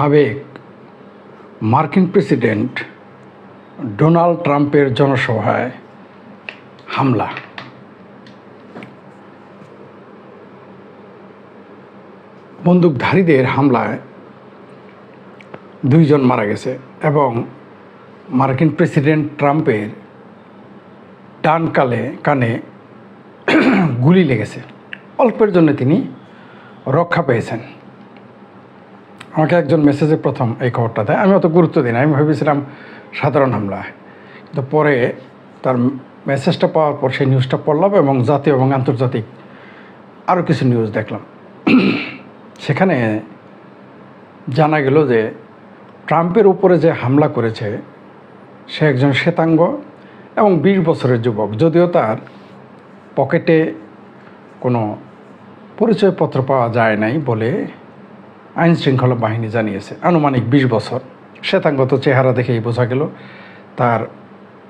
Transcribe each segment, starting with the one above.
সাবেক মার্কিন president Donald ট্রাম্পের জনসভায় হামলা। বন্দুকধারীদের হামলায় দুইজন মারা গেছে এবং মার্কিন প্রেসিডেন্ট ট্রাম্পের ডান কালে কানে গুলি লেগেছে। অল্পের জন্য তিনি রক্ষা পেয়েছেন। আমাকে একজন মেসেজে প্রথম এই খবরটা দেয়। আমি অত গুরুত্ব দিই না, আমি ভেবেছিলাম সাধারণ হামলা কিন্তু পরে তার মেসেজটা পাওয়ার পর সেই নিউজটা পড়লাম এবং জাতীয় এবং আন্তর্জাতিক আরও কিছু নিউজ দেখলাম। সেখানে জানা গেল যে ট্রাম্পের উপরে যে হামলা করেছে, সে একজন শ্বেতাঙ্গ এবং বিশ বছরের যুবক। যদিও তার পকেটে কোনো পরিচয়পত্র পাওয়া যায় নাই বলে আইন শৃঙ্খলা বাহিনী জানিয়েছে। আনুমানিক বিশ বছর। শ্বেতাঙ্গত চেহারা দেখেই বোঝা গেল, তার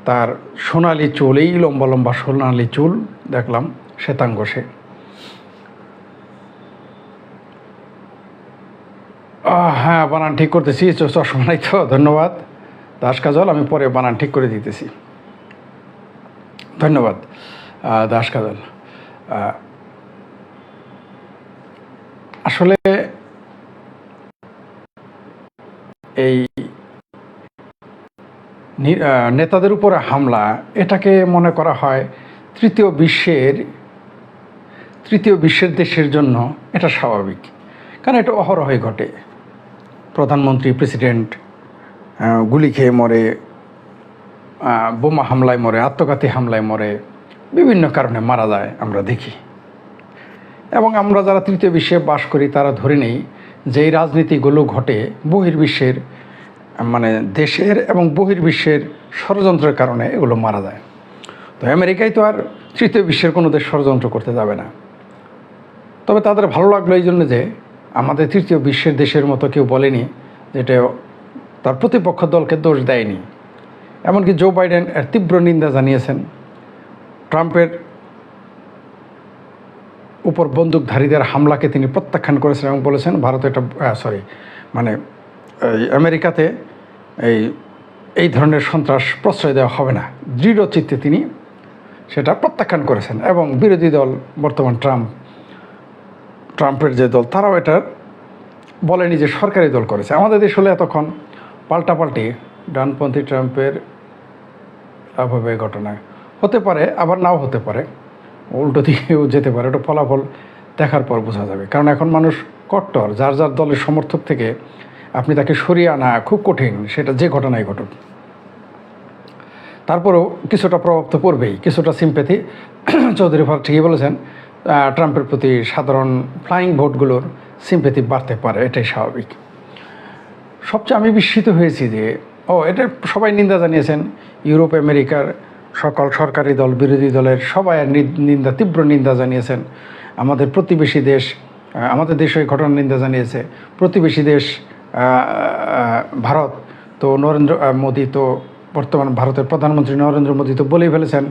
তার সোনালি চুল এই লম্বা লম্বা সোনালি চুল, দেখলাম শ্বেতাঙ্গ সে। হ্যাঁ বানান ঠিক করতেছি চশমা নাই তো, ধন্যবাদ। দাস কাজল, আমি পরে বানান ঠিক করে দিতেছি। ধন্যবাদ দাস কাজল। আসলে এই নি- আহ, নেতাদের উপরে হামলা, এটাকে মনে করা হয় তৃতীয় বিশ্বের তৃতীয় বিশ্বের দেশের জন্য এটা স্বাভাবিক। কারণ এটা অহরহই ঘটে। প্রধানমন্ত্রী, প্রেসিডেন্ট গুলি খেয়ে মরে বোমা হামলায় মরে, আত্মঘাতী হামলায় মরে, বিভিন্ন কারণে মারা যায় আমরা দেখি। এবং আমরা যারা তৃতীয় বিশ্বে বাস করি, তারা ধরে নেই যে এই রাজনীতিগুলো ঘটে বহির্বিশ্বের মানে দেশের এবং বহির্বিশ্বের ষড়যন্ত্রের কারণে এগুলো মারা যায়। তো আমেরিকায় তো আর তৃতীয় বিশ্বের কোনো দেশ ষড়যন্ত্র করতে যাবে না। তবে তাদের ভালো লাগল এই জন্য যে আমাদের তৃতীয় বিশ্বের দেশের মতো কেউ বলেনি যেটা তার প্রতিপক্ষ দলকে দোষ দেয়নি। এমনকি জো বাইডেন এর তীব্র নিন্দা জানিয়েছেন, ট্রাম্পের উপর বন্দুকধারীদের হামলাকে তিনি প্রত্যাখ্যান করেছেন এবং বলেছেন, ভারত এটা সরি মানে আমেরিকাতে এই এই ধরনের সন্ত্রাস প্রশ্রয় দেওয়া হবে না। দৃঢ় চিত্তে তিনি সেটা প্রত্যাখ্যান করেছেন এবং বিরোধী দল বর্তমান ট্রাম্প, ট্রাম্পের যে দল, তারাও এটা বলেনি যে সরকারি দল করেছে। আমাদের দেশ হলে এতক্ষণ পাল্টাপাল্টি ডানপন্থী ট্রাম্পের লাভ হবে এই ঘটনায় হতে পারে, আবার নাও হতে পারে। উল্টো দিকেও যেতে পারে, ওটা ফলাফল দেখার পর বোঝা যাবে। কারণ এখন মানুষ কট্টর, যার যার দলের সমর্থক থেকে আপনি তাকে সরিয়ে আনা খুব কঠিন, সেটা যে ঘটনায় ঘটুক। তারপরেও কিছুটা প্রভাব তো পড়বেই, কিছুটা সিম্পেথি চৌধুরী ফার ঠিকই বলেছেন ট্রাম্পের প্রতি সাধারণ ফ্লাইং ভোটগুলোর সিম্পেথি বাড়তে পারে, এটাই স্বাভাবিক। সবচেয়ে আমি বিস্মিত হয়েছি যে, ও, এটা সবাই নিন্দা জানিয়েছেন, ইউরোপ, আমেরিকার সকল সরকারি দল, বিরোধী দলের সবাই নিন্দা, তীব্র নিন্দা জানিয়েছেন। আমাদের প্রতিবেশী দেশ আমাদের দেশ ঘটনার নিন্দা জানিয়েছে। প্রতিবেশী দেশ ভারত, তো নরেন্দ্র মোদী, তো বর্তমান ভারতের প্রধানমন্ত্রী নরেন্দ্র মোদী তো বলেই ফেলেছেন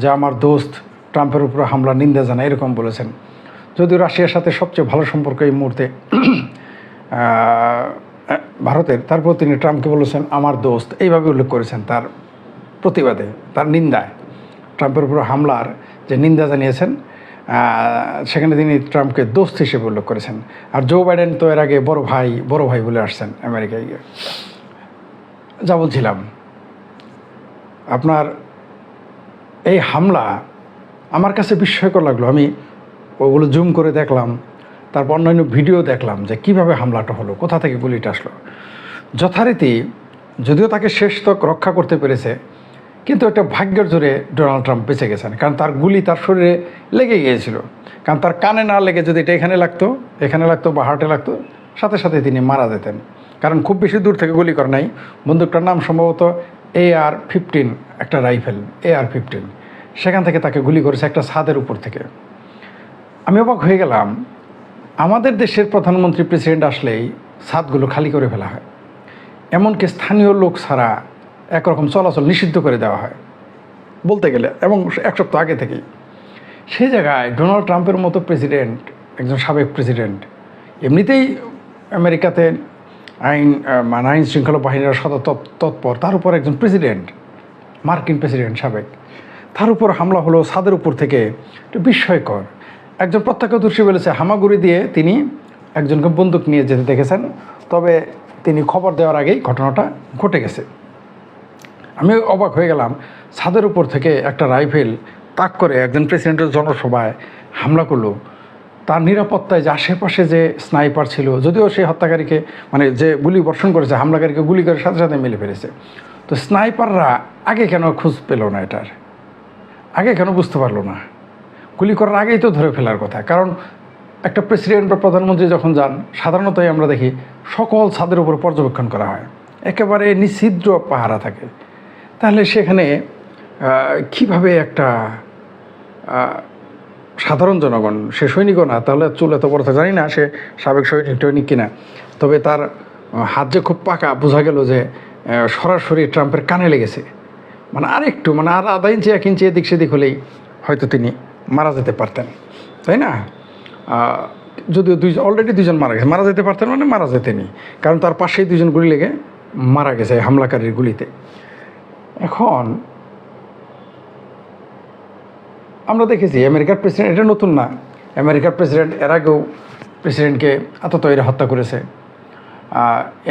যে আমার দোস্ত ট্রাম্পের উপর হামলা নিন্দা জানা এরকম বলেছেন। যদিও রাশিয়ার সাথে সবচেয়ে ভালো সম্পর্ক এই মুহূর্তে ভারতের, তারপর তিনি ট্রাম্পকে বলেছেন, আমার দোস্ত। এইভাবে উল্লেখ করেছেন তার প্রতিবাদে, তার নিন্দায়। ট্রাম্পের উপর হামলার যে নিন্দা জানিয়েছেন সেখানে তিনি ট্রাম্পকে দোস্ত হিসেবে উল্লেখ করেছেন। আর জো বাইডেন তো এর আগে বড় ভাই বড় ভাই বলে আসছেন আমেরিকায়। গিয়ে যা বলছিলাম, আপনার এই হামলা আমার কাছে বিস্ময়কর লাগল। আমি ওগুলো জুম করে দেখলাম, তারপর অন্যান্য ভিডিও দেখলাম যে কীভাবে হামলাটা হলো, কোথা থেকে গুলিটা আসলো। যথারীতি যদিও তাকে শেষ তক রক্ষা করতে পেরেছে কিন্তু একটা ভাগ্যের জোরে ডোনাল্ড ট্রাম্প বেঁচে গেছেন। কারণ তার গুলি তার শরীরে লেগে গিয়েছিল। কারণ তার কানে না লেগে যদি এটা এখানে লাগতো এখানে লাগতো বা হার্টে লাগতো, সাথে সাথে তিনি মারা যেতেন। কারণ খুব বেশি দূর থেকে গুলি করে নাই। বন্দুকটার নাম সম্ভবত এ আর ফিফটিন, একটা রাইফেল এ আর ফিফটিন। সেখান থেকে তাকে গুলি করেছে একটা ছাদের উপর থেকে। আমি অবাক হয়ে গেলাম, আমাদের দেশের প্রধানমন্ত্রী প্রেসিডেন্ট আসলেই ছাদগুলো খালি করে ফেলা হয়। এমনকি স্থানীয় লোক ছাড়া একরকম চলাচল নিষিদ্ধ করে দেওয়া হয়, বলতে গেলে, এবং এক সপ্তাহ আগে থেকেই। সেই জায়গায় ডোনাল্ড ট্রাম্পের মতো প্রেসিডেন্ট, একজন সাবেক প্রেসিডেন্ট, এমনিতেই আমেরিকাতে আইন মানে আইন শৃঙ্খলা বাহিনীর সদ তৎপর, তার উপর একজন প্রেসিডেন্ট, মার্কিন প্রেসিডেন্ট সাবেক, তার উপর হামলা হলো ছাদের উপর থেকে এটা বিস্ময়কর। একজন প্রত্যক্ষদর্শী বলেছে, হামাগুড়ি দিয়ে তিনি একজনকে বন্দুক নিয়ে যেতে দেখেছেন, তবে তিনি খবর দেওয়ার আগেই ঘটনাটা ঘটে গেছে। আমি অবাক হয়ে গেলাম। ছাদের উপর থেকে একটা রাইফেল তাক করে একজন প্রেসিডেন্টের জনসভায় হামলা করল। তার নিরাপত্তায় যে আশেপাশে যে স্নাইপার ছিল, যদিও সেই হত্যাকারীকে মানে যে গুলি বর্ষণ করেছে, হামলাকারীকে গুলি করে সাথে সাথে মেলে ফেলেছে। তো স্নাইপাররা আগে কেন খোঁজ পেল না এটার? আগে কেন বুঝতে পারল না? গুলি করার আগেই তো ধরে ফেলার কথা। কারণ একটা প্রেসিডেন্ট বা প্রধানমন্ত্রী যখন যান, সাধারণতই আমরা দেখি সকল ছাদের উপর পর্যবেক্ষণ করা হয়। একেবারে নিষিদ্র পাহারা থাকে। তাহলে সেখানে কীভাবে একটা সাধারণ জনগণ, সে সৈনিকও না, তাহলে চুল এত বড় জানি না সে সাবেক সৈনিক টৈনিক কিনা। তবে তার হাত যে খুব পাকা, বোঝা গেল যে সরাসরি ট্রাম্পের কানে লেগেছে। মানে আর একটু মানে আর আধা ইঞ্চি, এক ইঞ্চি এদিক সেদিক হলেই হয়তো তিনি মারা যেতে পারতেন, তাই না? যদিও দুই অলরেডি দুজন মারা গেছে, মারা যেতে পারতেন মানে মারা যেতেনি কারণ তার পাশেই দুজন গুলি লেগে মারা গেছে, হামলাকারীর গুলিতে। এখন আমরা দেখেছি আমেরিকার প্রেসিডেন্ট, এটা নতুন না। আমেরিকার প্রেসিডেন্ট এর আগেও প্রেসিডেন্টকে আততৈরে হত্যা করেছে।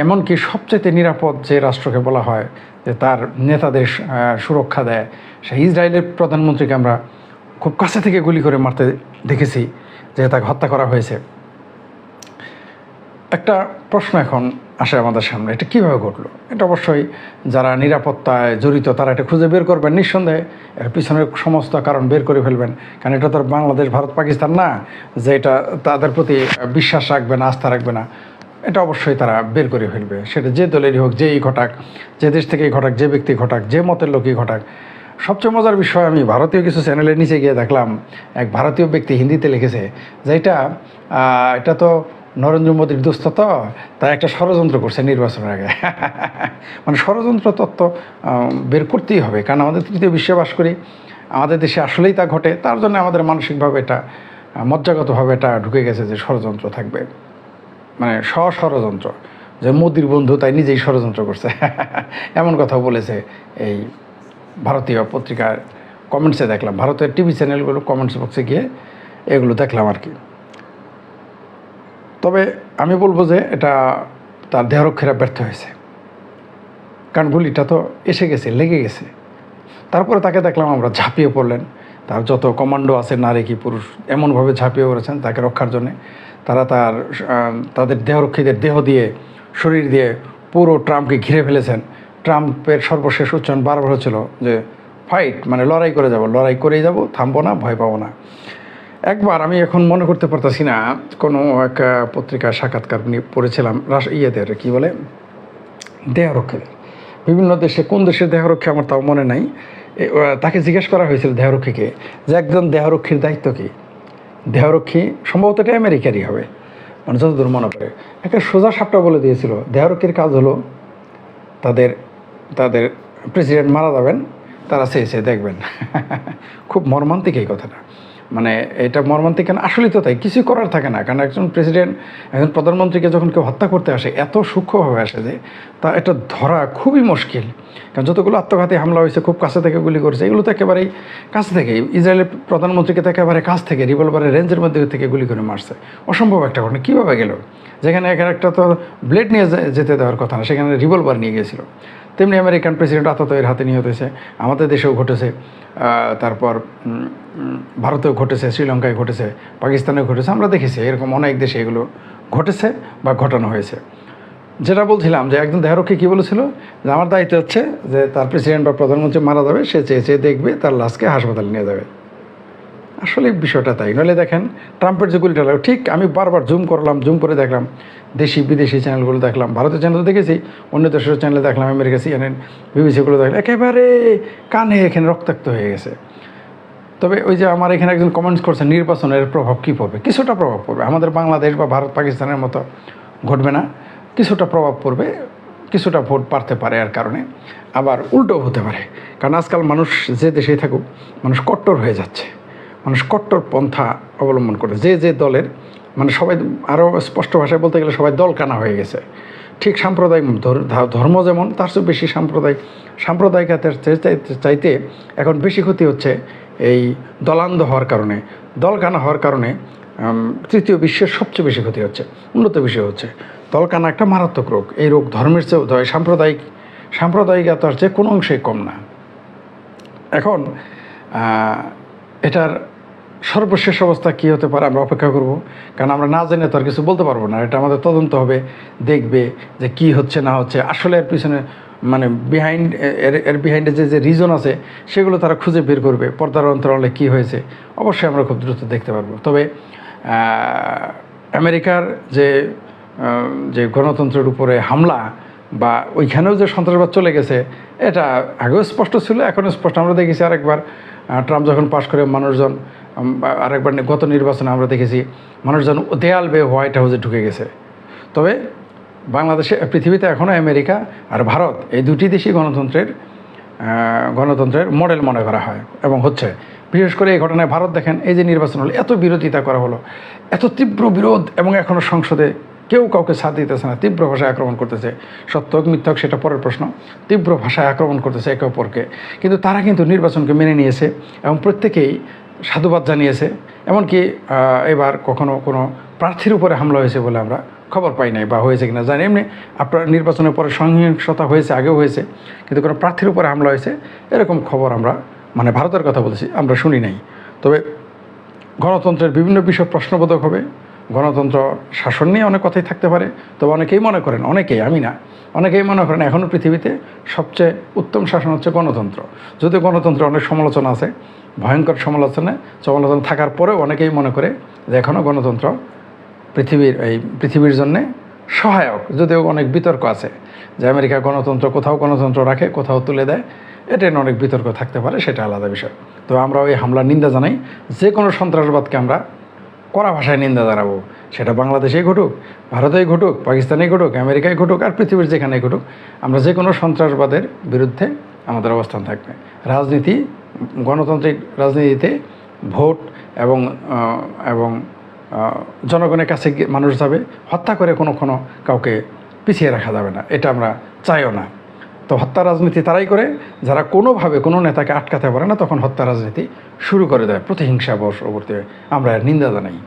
এমনকি সবচেয়ে নিরাপদ যে রাষ্ট্রকে বলা হয়, যে তার নেতাদের সুরক্ষা দেয়, সেই ইসরায়েলের প্রধানমন্ত্রীকে আমরা খুব কাছে থেকে গুলি করে মারতে দেখেছি যে তাকে হত্যা করা হয়েছে। একটা প্রশ্ন এখন আসে আমাদের সামনে, এটা কীভাবে ঘটলো? এটা অবশ্যই যারা নিরাপত্তায় জড়িত, তারা এটা খুঁজে বের করবেন নিঃসন্দেহে, এর পিছনের সমস্ত কারণ বের করে ফেলবেন। কারণ এটা তো বাংলাদেশ, ভারত, পাকিস্তান না, যে এটা তাদের প্রতি বিশ্বাস রাখবে না, আস্থা রাখবে না, এটা অবশ্যই তারা বের করে ফেলবে। সেটা যে দলেরই হোক, যেই ঘটাক, যে দেশ থেকেই ঘটাক, যে ব্যক্তি ঘটাক, যে মতের লোকই ঘটাক। সবচেয়ে মজার বিষয়, আমি ভারতীয় কিছু চ্যানেলের নিচে গিয়ে দেখলাম, এক ভারতীয় ব্যক্তি হিন্দিতে লিখেছে যে এটা এটা তো নরেন্দ্র মোদীর দুস্থ তো, তাই একটা ষড়যন্ত্র করছে নির্বাচনের আগে। মানে ষড়যন্ত্র তত্ত্ব বের করতেই হবে, কারণ আমাদের তৃতীয় বিশ্বে বাস করি। আমাদের দেশে আসলেই তা ঘটে, তার জন্য আমাদের মানসিকভাবে এটা মজ্জাগতভাবে এটা ঢুকে গেছে যে ষড়যন্ত্র থাকবে। মানে স্ব-ষড়যন্ত্র যে মোদির বন্ধু তাই নিজেই ষড়যন্ত্র করছে। এমন কথা বলেছে এই ভারতীয় পত্রিকার কমেন্টসে দেখলাম, ভারতের টিভি চ্যানেলগুলো কমেন্টস বক্সে গিয়ে এগুলো দেখলাম আর কি। তবে আমি বলব যে এটা তার দেহরক্ষীরা ব্যর্থ হয়েছে। কারণ গুলিটা তো এসে গেছে, লেগে গেছে। তারপরে তাকে দেখলাম আমরা ঝাঁপিয়ে পড়লেন। তার যত কমান্ডো আছে, নারী কি পুরুষ, এমনভাবে ঝাঁপিয়ে পড়েছেন তাকে রক্ষার জন্যে। তারা তার তাদের দেহরক্ষীদের দেহ দিয়ে, শরীর দিয়ে পুরো ট্রাম্পকে ঘিরে ফেলেছেন। ট্রাম্পের সর্বশেষ উচ্চারণ বারবার হচ্ছিল যে ফাইট মানে লড়াই করে যাব, লড়াই করেই যাব, থামবো না, ভয় পাবো না। একবার আমি এখন মনে করতে পারতাছি না কোনো এক আহ, পত্রিকার সাক্ষাৎকার নিয়ে পড়েছিলাম ইয়েদের কী বলে? দেহরক্ষীদের বিভিন্ন দেশে কোন দেশের দেহরক্ষী আমার তাও মনে নাই। তাকে জিজ্ঞেস করা হয়েছিল দেহরক্ষীকে যে একজন দেহরক্ষীর দায়িত্ব কী? দেহরক্ষী সম্ভবত এটা আমেরিকারই হবে। মানে যতদূর মনে পড়ে। একটা সোজা সাপটা বলে দিয়েছিল দেহরক্ষীর কাজ হলো তাদের তাদের প্রেসিডেন্ট মারা যাবেন তারা চেয়ে দেখবেন। খুব মর্মান্তিক এই কথাটা। মানে এটা মর্মান্তিক কেন? আসলেই তো তাই, কিছুই করার থাকে না। কারণ একজন প্রেসিডেন্ট একজন প্রধানমন্ত্রীকে যখন কেউ হত্যা করতে আসে, এত সূক্ষ্মভাবে আসে যে তা এটা ধরা খুবই মুশকিল। কারণ যতগুলো আত্মঘাতী হামলা হয়েছে, খুব কাছে থেকে গুলি করেছে, এগুলো তো একেবারেই কাছ থেকে, ইসরায়েলের প্রধানমন্ত্রীকে তো একেবারে কাছ থেকে রিভলভারের রেঞ্জের মধ্যে থেকে গুলি করে মারছে। অসম্ভব একটা ঘটনা। কীভাবে গেল? যেখানে একটা তো ব্লেড নিয়ে যেতে দেওয়ার কথা না, সেখানে রিভলভার নিয়ে গিয়েছিল তেমনি আমেরিকান প্রেসিডেন্ট আততায়ীর হাতে নিহত হয়েছে। আমাদের দেশেও ঘটেছে। তারপর ভারতেও ঘটেছে, শ্রীলঙ্কায় ঘটেছে, পাকিস্তানেও ঘটেছে। আমরা দেখেছি এরকম অনেক দেশে এগুলো ঘটেছে বা ঘটানো হয়েছে। যেটা বলছিলাম যে একজন দেহরক্ষী কী বলেছিল? যে আমার দায়িত্ব হচ্ছে যে তার প্রেসিডেন্ট বা প্রধানমন্ত্রী মারা যাবে, সে চেয়ে চেয়ে দেখবে, তার লাশকে হাসপাতালে নিয়ে যাবে। আসলে বিষয়টা তাই। নইলে দেখেন ট্রাম্পের যে গুলিটা লাগল, ঠিক আমি বারবার জুম করলাম জুম করে দেখলাম, দেশি, বিদেশি চ্যানেলগুলো দেখলাম, ভারতের চ্যানেল দেখেছি, অন্য দেশের চ্যানেলে দেখলাম, আমেরিকা সিএনএন বিবিসিগুলো দেখলাম, একেবারে কানে এখানে রক্তাক্ত হয়ে গেছে। তবে ওই যে আমার এখানে একজন কমেন্টস করছে, নির্বাচনের প্রভাব কী পড়বে? কিছুটা প্রভাব পড়বে। আমাদের বাংলাদেশ বা ভারত, পাকিস্তানের মতো ঘটবে না। কিছুটা প্রভাব পড়বে, কিছুটা ভোট পারতে পারে আর কারণে, আবার উল্টো হতে পারে। কারণ আজকাল মানুষ যে দেশেই থাকুক, মানুষ কট্টর হয়ে যাচ্ছে। মানুষ কট্টর পন্থা অবলম্বন করে। যে যে দলের মানে সবাই আরও স্পষ্ট ভাষায় বলতে গেলে সবাই দলকানা হয়ে গেছে। ঠিক সাম্প্রদায়িক ধর্ম যেমন, তার চেয়ে বেশি সাম্প্রদায়িক, সাম্প্রদায়িকতার চে- চাইতে- এখন বেশি ক্ষতি হচ্ছে এই দলান্ধ হওয়ার কারণে। দলকানা হওয়ার কারণে তৃতীয় বিশ্বের সবচেয়ে বেশি ক্ষতি হচ্ছে, উন্নত বিষয় হচ্ছে। দলকানা একটা মারাত্মক রোগ। এই রোগ ধর্মের চেয়ে সাম্প্রদায়িক, সাম্প্রদায়িকতার চেয়ে কোনো অংশেই কম না। এখন এটার সর্বশেষ অবস্থা কী হতে পারে আমরা অপেক্ষা করব। কারণ আমরা না জেনে তো আর কিছু বলতে পারব না। এটা আমাদের তদন্ত হবে, দেখবে যে কি হচ্ছে, না হচ্ছে। আসলে এর পিছনে মানে বিহাইন্ড এর এর বিহাইন্ডে যে যে রিজন আছে, সেগুলো তারা খুঁজে বের করবে। পর্দার অন্তরালে কী হয়েছে, অবশ্যই আমরা খুব দ্রুত দেখতে পারব। তবে আমেরিকার যে যে গণতন্ত্রের উপরে হামলা বা ওইখানেও যে সন্ত্রাসবাদ চলে গেছে, এটা আগেও স্পষ্ট ছিল, এখনও স্পষ্ট। আমরা দেখেছি আরেকবার ট্রাম্প যখন পাশ করে মানুষজন আরেকবার গত নির্বাচনে আমরা দেখেছি মানুষজন দেয়াল বেয়ে হোয়াইট হাউসে ঢুকে গেছে। তবে বাংলাদেশে, পৃথিবীতে এখনও আমেরিকা আর ভারত এই দুটি দেশই গণতন্ত্রের গণতন্ত্রের মডেল মনে করা হয় এবং হচ্ছে, বিশেষ করে এই ঘটনায় ভারত দেখেন এই যে নির্বাচন হলো, এত বিরোধিতা করা হলো, এত তীব্র বিরোধ এবং এখনও সংসদে কেউ কাউকে সাথ দিতেছে না, তীব্র ভাষায় আক্রমণ করতেছে। সত্য হোক, মিথ্যা হোক, সেটা পরের প্রশ্ন। তীব্র ভাষায় আক্রমণ করতেছে একে অপরকে। কিন্তু তারা কিন্তু নির্বাচনকে মেনে নিয়েছে এবং প্রত্যেকেই সাধুবাদ জানিয়েছে। এমনকি এবার কখনো কোনো প্রার্থীর উপরে হামলা হয়েছে বলে আমরা খবর পাই নাই বা হয়েছে কিনা জানি। এমনি আপনার নির্বাচনের পরে সহিংসতা হয়েছে, আগেও হয়েছে, কিন্তু কোনো প্রার্থীর উপরে হামলা হয়েছে, এরকম খবর আমরা মানে ভারতের কথা বলছি, আমরা শুনি নাই। তবে গণতন্ত্রের বিভিন্ন বিষয় প্রশ্নবোধক হবে। গণতন্ত্র শাসন নিয়ে অনেক কথাই থাকতে পারে, তবে অনেকেই মনে করেন, অনেকেই, আমি না, অনেকেই মনে করেন এখনও পৃথিবীতে সবচেয়ে উত্তম শাসন হচ্ছে গণতন্ত্র। যদিও গণতন্ত্রে অনেক সমালোচনা আছে, ভয়ঙ্কর সমালোচনা সমালোচনা থাকার পরেও অনেকেই মনে করে যে এখনও গণতন্ত্র পৃথিবীর, এই পৃথিবীর জন্যে সহায়ক। যদিও অনেক বিতর্ক আছে যে আমেরিকা গণতন্ত্র কোথাও গণতন্ত্র রাখে, কোথাও তুলে দেয়, এটা অনেক বিতর্ক থাকতে পারে, সেটা আলাদা বিষয়। তো আমরা ওই হামলার নিন্দা জানাই, যে কোনো সন্ত্রাসবাদকে আমরা কড়া ভাষায় নিন্দা জানাব। সেটা বাংলাদেশেই ঘটুক, ভারতেই ঘটুক, পাকিস্তানেই ঘটুক, আমেরিকায় ঘটুক, আর পৃথিবীর যেখানেই ঘটুক, আমরা যে কোনো সন্ত্রাসবাদের বিরুদ্ধে আমাদের অবস্থান থাকবে। রাজনীতি, গণতান্ত্রিক রাজনীতিতে ভোট এবং এবং জনগণের কাছে মানুষ যাবে, হত্যা করে কোনো কোনো কাউকে পিছিয়ে রাখা যাবে না। এটা আমরা চাইও না। তো হত্যা রাজনীতি তারাই করে যারা কোনোভাবে কোনো নেতাকে আটকাতে পারে না, তখন হত্যা রাজনীতি শুরু করে দেয় প্রতিহিংসা বর্ষবর্তী। আমরা নিন্দা জানাই